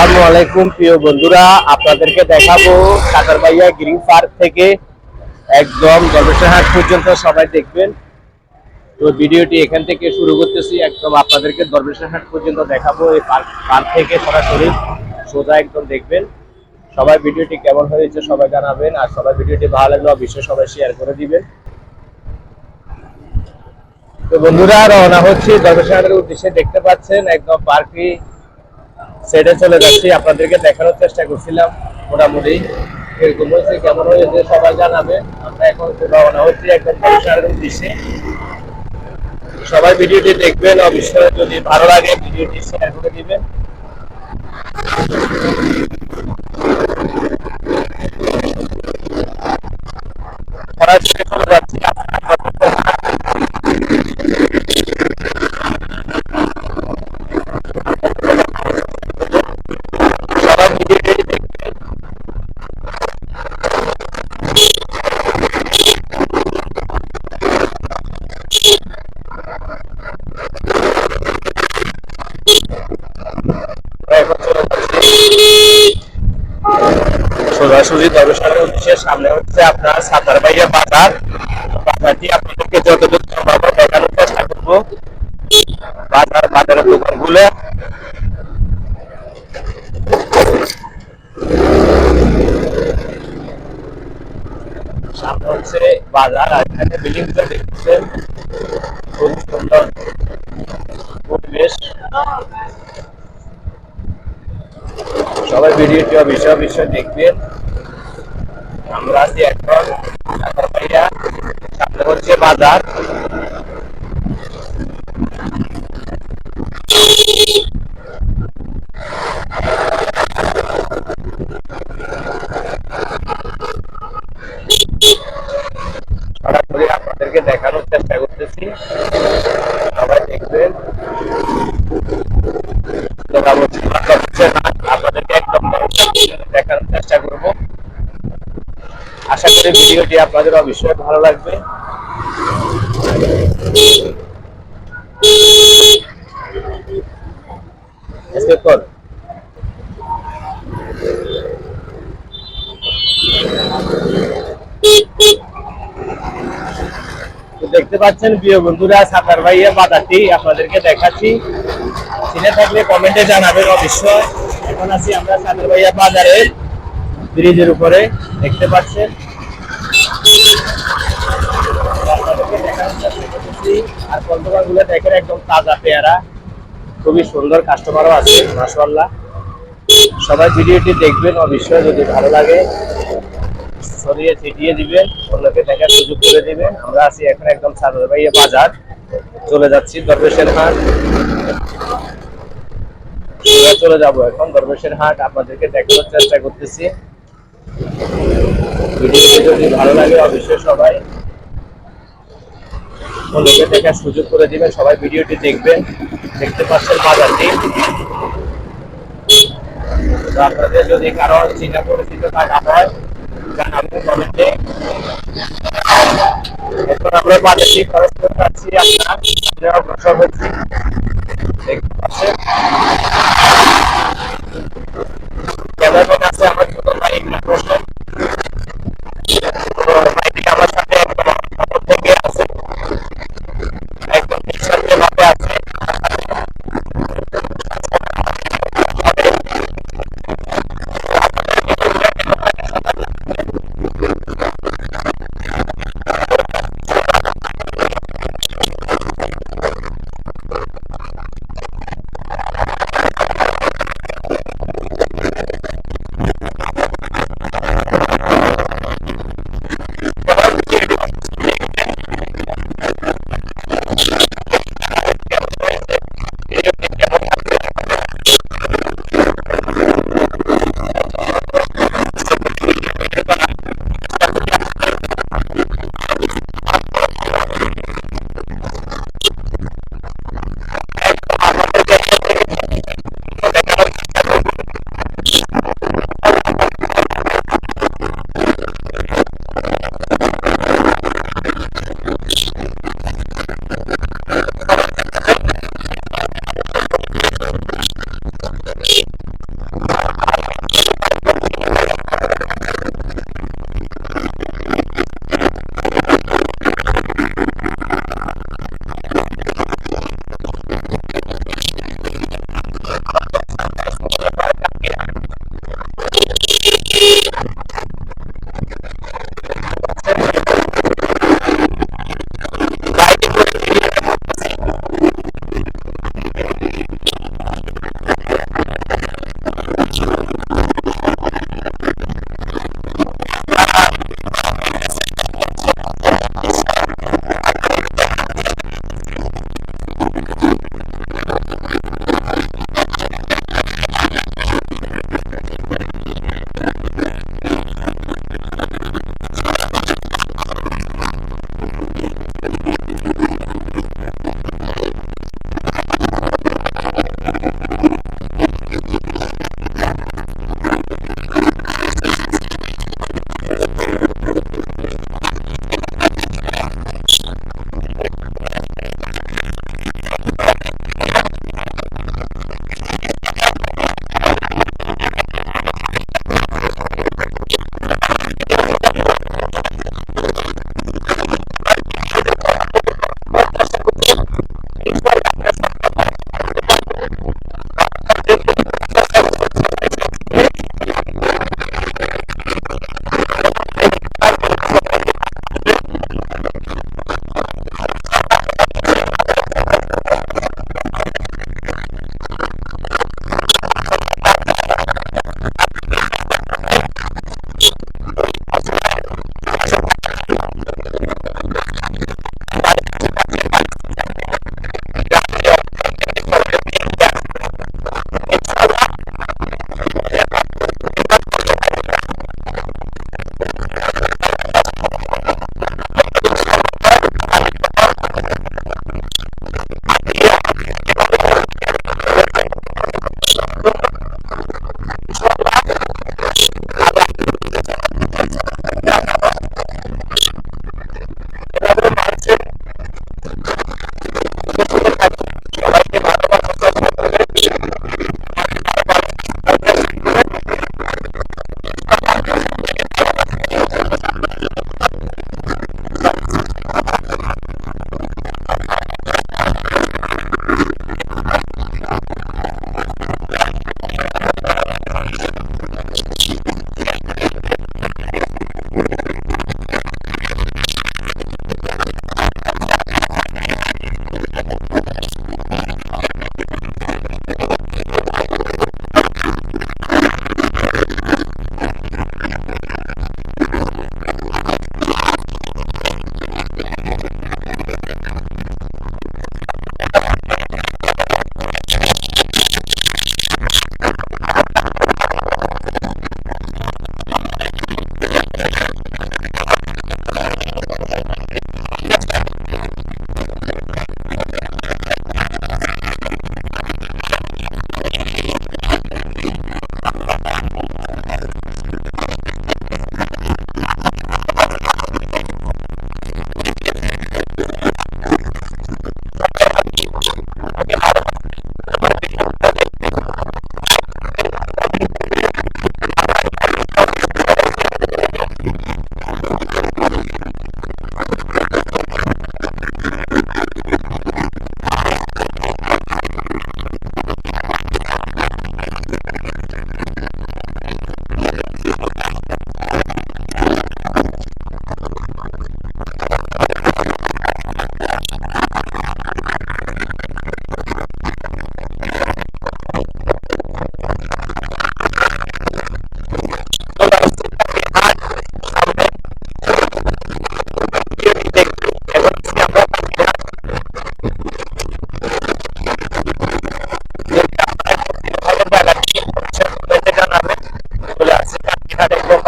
আসসালামু আলাইকুম, প্রিয় বন্ধুরা। আপনাদেরকে দেখাবো সাগরবাইয়া গ্রিন পার্ক থেকে একদম গবেষণাহাট পর্যন্ত সবাই দেখবেন। তো ভিডিওটি এখান থেকে শুরু করতেছি। একদম আপনাদেরকে দরবেশাহাট পর্যন্ত দেখাবো এই পার্ক পার্ক থেকে সরাসরি সোজা একদম দেখবেন। সবাই ভিডিওটি কেমন হয়েছে সবাই জানাবেন। আর সবাই ভিডিওটি ভালো লাগলে অবশ্যই সবাই শেয়ার করে দিবেন। তো বন্ধুরা, রওনা হচ্ছে। দরবেশাহাটের উদ্দেশ্যে দেখতে পাচ্ছেন একদম পার্কে সেটে চলে যাচ্ছি, আপনাদেরকে দেখানোর চেষ্টা করছিলাম মোটামুটি। এরকম হয়েছে, কেমন হয়েছে সবাই জানাবে। আমরা এখন রওনা হচ্ছি একদম দরবেশাহাটের উদ্দেশ্যে। সবাই ভিডিওটি দেখবেন, অবশ্যই যদি ভালো লাগে ভিডিওটি শেয়ার করে দিবেন। চলে যাচ্ছি সামনে হচ্ছে আপনার সাতারবাইয়া বাজার। বাজারটি আপনাদেরকে যতদূর চেষ্টা করব। বাজার, বাজারের দোকানগুলো। সামনে হচ্ছে বাজার, আর বিল্ডিং দেখতেছেন খুব সুন্দর পরিবেশ। সবাই ভিডিওটি অবশ্যই অবশ্যই দেখবেন। আছি এখন ঢাকার সামনে হচ্ছে বাজার সরাসরি আপনাদেরকে দেখানোর চেষ্টা করতেছি সবাই দেখবেন মোটামুটি ভালো হচ্ছে না। আপনাদেরকে একদম দেখানোর চেষ্টা করব আশা করি ভিডিওটি আপনাদের অবশ্যই ভালো লাগবে। দেখতে পাচ্ছেন প্রিয় বন্ধুরা, সাতার ভাইয়া বাজারটি আপনাদেরকে দেখাচ্ছি। চিনে থাকলে কমেন্টে জানাবেন অবশ্যই। এখন আছি আমরা সাতার ভাইয়া বাজারের ব্রিজের উপরে। দেখতে পাচ্ছেন আপনাদেরকে দেখানোর চেষ্টা করতেছি। আর কল্পনা গুলো দেখেন একদম তাজা পেয়ারা। খুবই সুন্দর কাস্টমারও আছে মাসাল্লাহ সবাই ভিডিওটি দেখবেন, অবশ্যই যদি ভালো লাগে, ছড়িয়ে ছিটিয়ে দিবেন, অন্যকে দেখার সুযোগ করে দিবেন। আমরা আছি এখন একদম সাদরবাইয়া বাজার। চলে যাচ্ছি দরবেশের হাট। চলে যাব এখন দরবেশের হাট। আপনাদেরকে দেখানোর চেষ্টা করতেছি। ভিডিওটি যদি ভালো লাগে অবশ্যই সবাই অন্যকে দেখার সুযোগ করে দিবেন সবাই ভিডিওটি দেখবেন দেখতে পাচ্ছেন বাজারটি আপনাদের যদি কারও চিন্তা পরিচিত থাকা হয় জানাবেন আমরা বাজারটি খরচ করে পাচ্ছি আপনার অগ্রসর হচ্ছি দেখতে পাচ্ছেন ছোট ভাই ইমরান হোসেন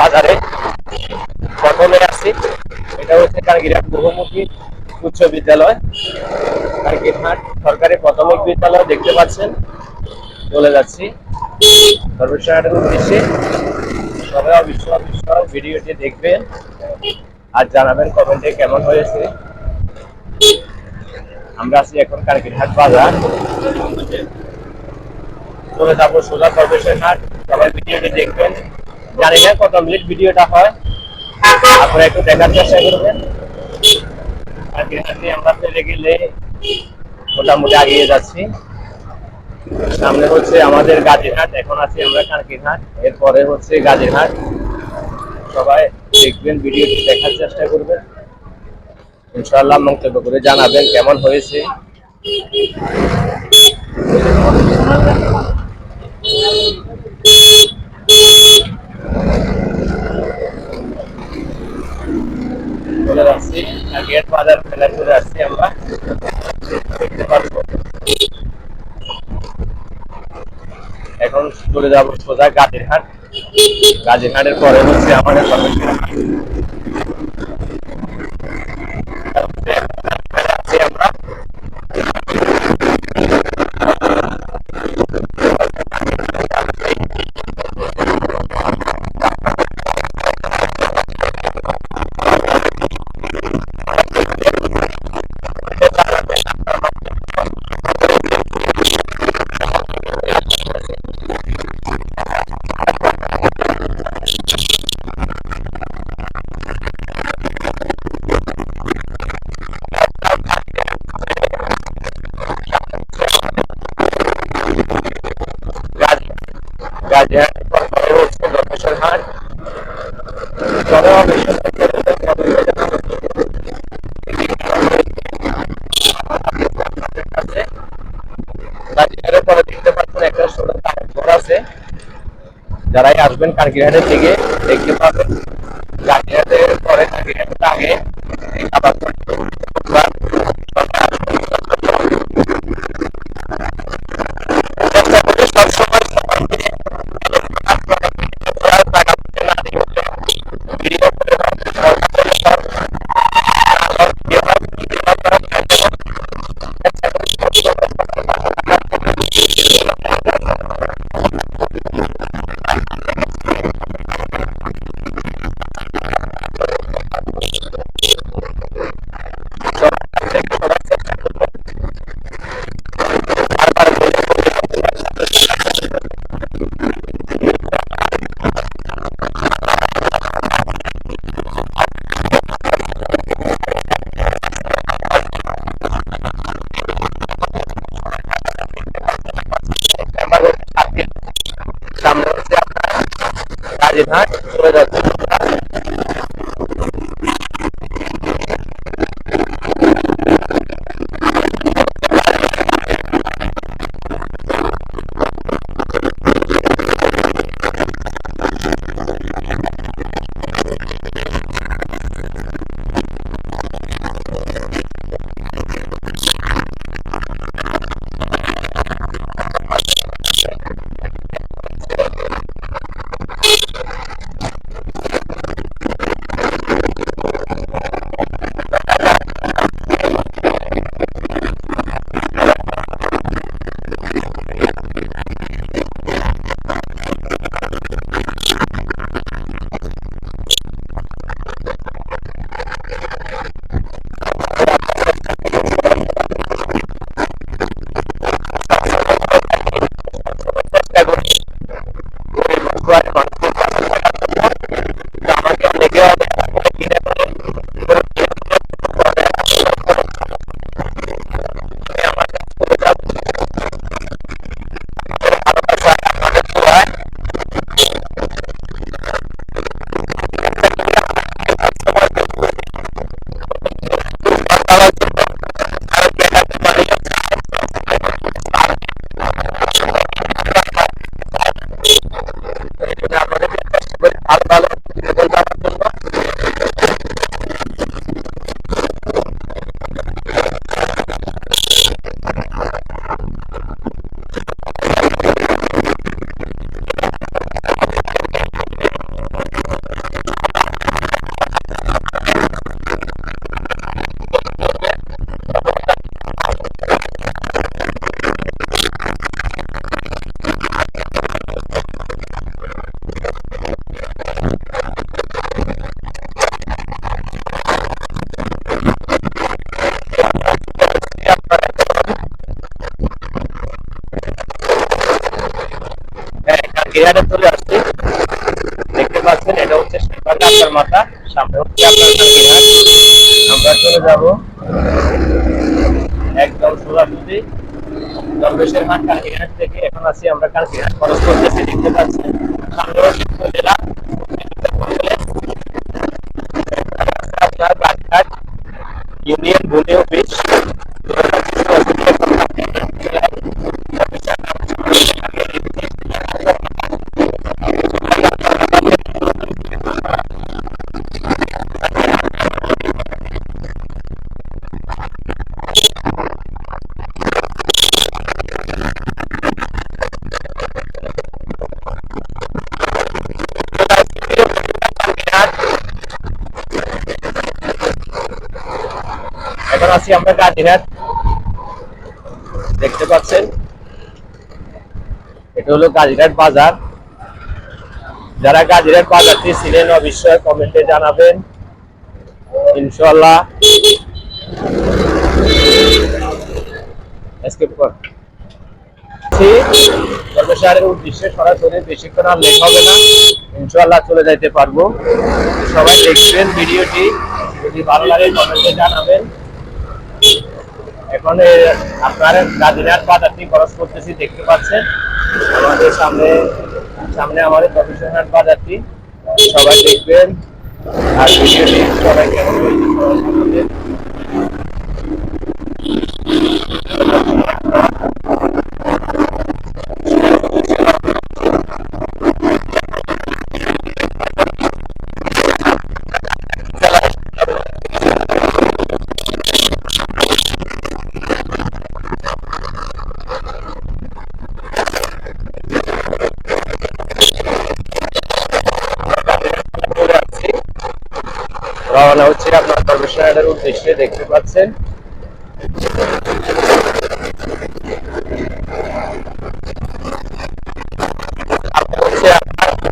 বাজারে প্রথমে আসছি। এটা হচ্ছে কারগিরহাট বহুমুখী উচ্চ বিদ্যালয় কারগিরহাট সরকারি প্রাথমিক বিদ্যালয় দেখতে পাচ্ছেন। চলে যাচ্ছি। সর্বসাধারণের উদ্দেশ্যে সবাই অবশ্য অবশ্য ভিডিওটি দেখবেন আর জানাবেন কমেন্টে কেমন হয়েছে। আমরা আছি এখন কারগিরহাট বাজার। চলে যাব সোজা সর্বেশের হাট। সবাই ভিডিওটি দেখবেন। জানি না, কত মিনিট ভিডিওটা হয়। আপনারা একটু দেখার চেষ্টা করবেন। কারগিরহাট নিয়ে আমরা চলে গেলে মোটামুটি এগিয়ে যাচ্ছি। সামনে হচ্ছে আমাদের গাজীরহাট, এখন আছি আমরা কানকিরহাট। এরপরে হচ্ছে গাজীরহাট। সবাই দেখবেন, ভিডিওটি দেখার চেষ্টা করবেন। ইনশাআল্লাহ মন্তব্য করে জানাবেন কেমন হয়েছে। চলে যাচ্ছি গেট বাজার ফেলে চলে আসছি আমরা। দেখতে পারব। এখন চলে যাব সোজা গাজীরহাট। গাজীরহাটের পরে হচ্ছে আমাদের আমরা গাজী গাজীহাটের পরে হচ্ছে দক্ষেশ্বর হাট চলো গাজীহাটের পরে দেখতে পাচ্ছেন একটা সুন্দর ঘর আছে যারাই আসবেন কারগিরহাটের দিকে দেখতে পাবেন। গাজীহাটের পরে কারগিরহাটের আগে দেখতে পাচ্ছেন এটা হচ্ছে মাথা, সামনে হচ্ছে আপনার আমরা চলে যাব একদম সোজাসুজি দরবেশের হাট কালকিহাট থেকে। এখন আছি আমরা খরচ করতেছি, দেখতে পাচ্ছেন। সামনে জেলা। আছি আমরা গাজীরহাট দেখতে পাচ্ছেন? এটা হলো গাজীরহাট বাজার। যারা গাজীরহাট বাজারটি ছিলেন অবশ্যই কমেন্টে জানাবেন। ইনশাল্লাহ বেশিক্ষণ আর হবে না। চলে যাইতে পারব। সবাই ভিডিওটি। যদি ভালো লাগে, কমেন্টে জানাবেন। এখন আপনার গাদিনার বাজারটি খরচ করতেছি, দেখতে পাচ্ছেন। আমাদের সামনে সামনে আমাদের প্রফেশনাল বাজারটি সবাই দেখবেন। আর ভিডিওটি সবাই কেমন হয়েছে? রওনা হচ্ছে আপনার কর্মশালার উদ্দেশ্যে দেখতে পাচ্ছেন সামনে হচ্ছে আপনার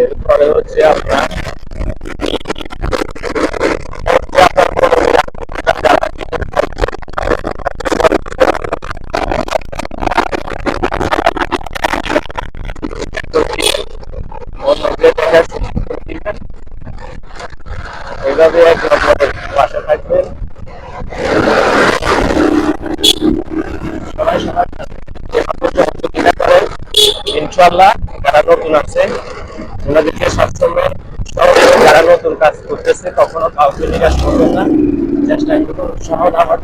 এরপরে হচ্ছে আপনার এক বাসা থাকবেন। সবাই সবার সহযোগিতা করেন ইনশাল্লাহ যারা নতুন আছে ওনাদেরকে সবসময় যারা করতেছে, কখনো কাউকে নিরাশ করবেন না। চেষ্টা করুন। উৎসাহ দেওয়ার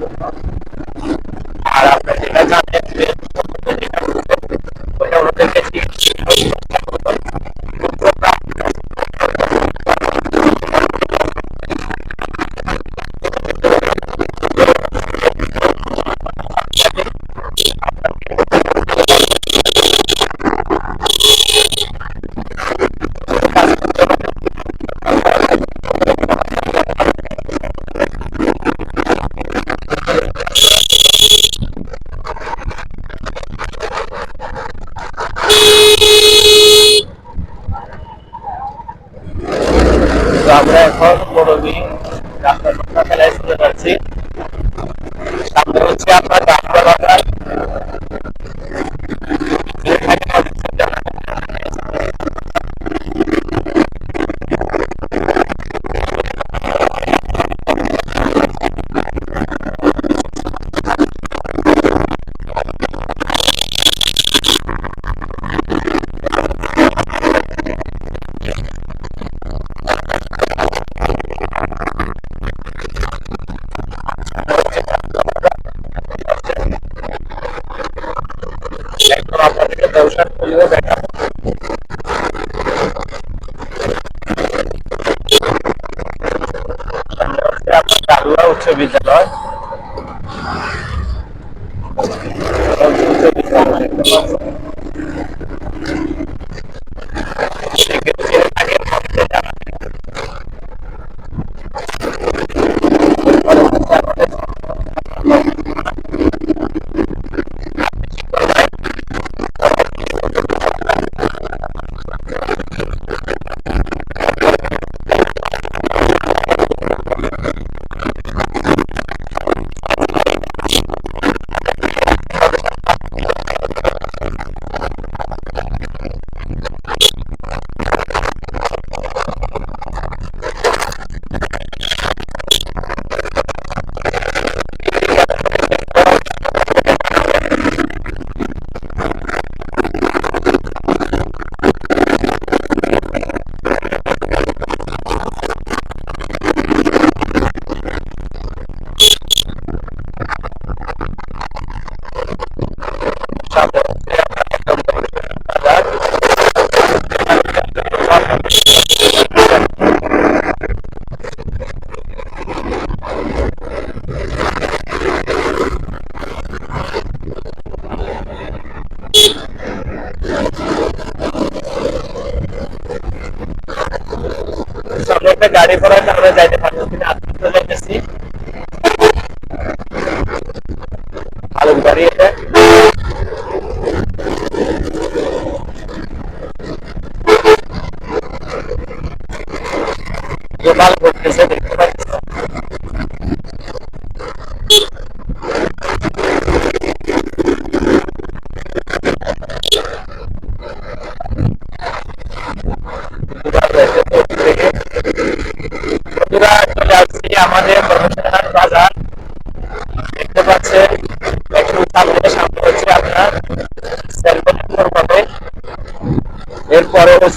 কারণে যাইতে পারতেছি না আস্তে আস্তে যাইতেছি আলম গাড়ি এটা গোপাল ঘুরতেছে দেখতে পাচ্ছি গোপাল যাইতেছে ওদিক থেকে। বন্ধুরা চলে আসছি আমাদের প্রফেশনাল বাজার দেখতে পাচ্ছেন একটু সামনে সামনে